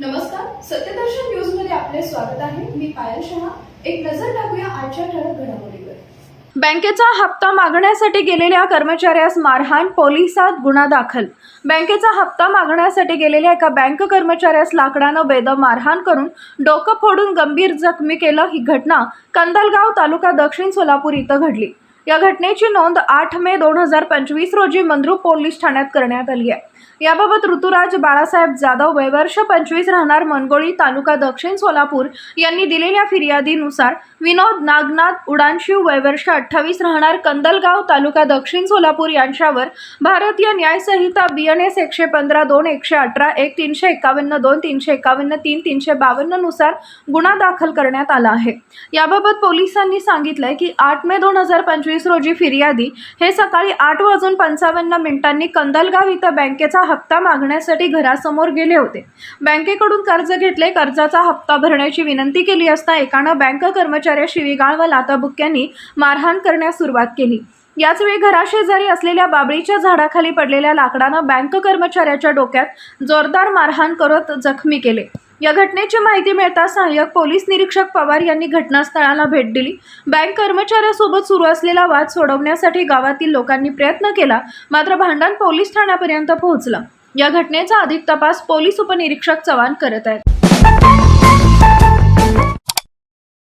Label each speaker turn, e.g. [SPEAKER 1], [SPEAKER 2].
[SPEAKER 1] नमस्कार सत्यदर्शन न्यूजमध्ये आपले स्वागत आहे. मी पायल शहा. एक नजर टाकूया आजच्या ठळक घडामोडीवर. बँकेचा हप्ता मागण्यासाठी गेलेल्या कर्मचाऱ्यास मारहाण पोलिसात गुन्हा दाखल. बँकेचा हप्ता मागण्यासाठी गेलेल्या एका बँक कर्मचाऱ्यास लाकडानं बेदम मारहाण करून डोकं फोडून गंभीर जखमी केलं ही घटना कंदलगाव तालुका दक्षिण सोलापूर इथं घडली. या घटनेची नोंद आठ मे दोन हजार पंचवीस रोजी मंद्रुप पोलीस ठाण्यात करण्यात आली आहे. याबाबत ऋतुराज बाळासाहेब जाधव वयवर्ष पंचवीस राहणार मनगोळी तालुका दक्षिण सोलापूर यांनी दिलेल्या फिर्यादीनुसार विनोद नागनाथ उडानशिव वयवर्ष अठ्ठावीस राहणार कंदलगाव तालुका दक्षिण सोलापूर यांच्यावर भारतीय न्यायसंहिता बी एन एस एकशे पंधरा दोन एकशे अठरा एक तीनशे एकावन्न दोन तीनशे एकावन्न तीन तीनशे बावन्ननुसार गुन्हा दाखल करण्यात आला आहे. याबाबत पोलिसांनी सांगितलंय की आठ मे दोन हजार पंचवीस रोजी फिर्यादी हे सकाळी आठ वाजून पंचावन्न मिनिटांनी कंदलगाव इथं बँकेचा हप्ता मागण्यासाठी घरासमोर गेले होते. बँकेकडून कर्ज घेतले कर्जाचा हप्ता भरण्याची विनंती केली असता एकानं बँक कर्मचाऱ्या शिवीगाळ व लाताबुक्क्यांनी मारहाण करण्यास सुरुवात केली. याचवेळी घराशेजारी असलेल्या बाबळीच्या झाडाखाली पडलेल्या लाकडानं बँक कर्मचाऱ्याच्या डोक्यात जोरदार मारहाण करत जखमी केले. या घटनेची माहिती मिळताच सहाय्यक पोलीस निरीक्षक पवार यांनी घटनास्थळाला भेट दिली. बँक कर्मचाऱ्यासोबत सुरू असलेला वाद सोडवण्यासाठी गावातील लोकांनी प्रयत्न केला मात्र भांडण पोलीस ठाण्यापर्यंत पोहोचलं. या घटनेचा अधिक तपास पोलीस उपनिरीक्षक चव्हाण करत आहेत.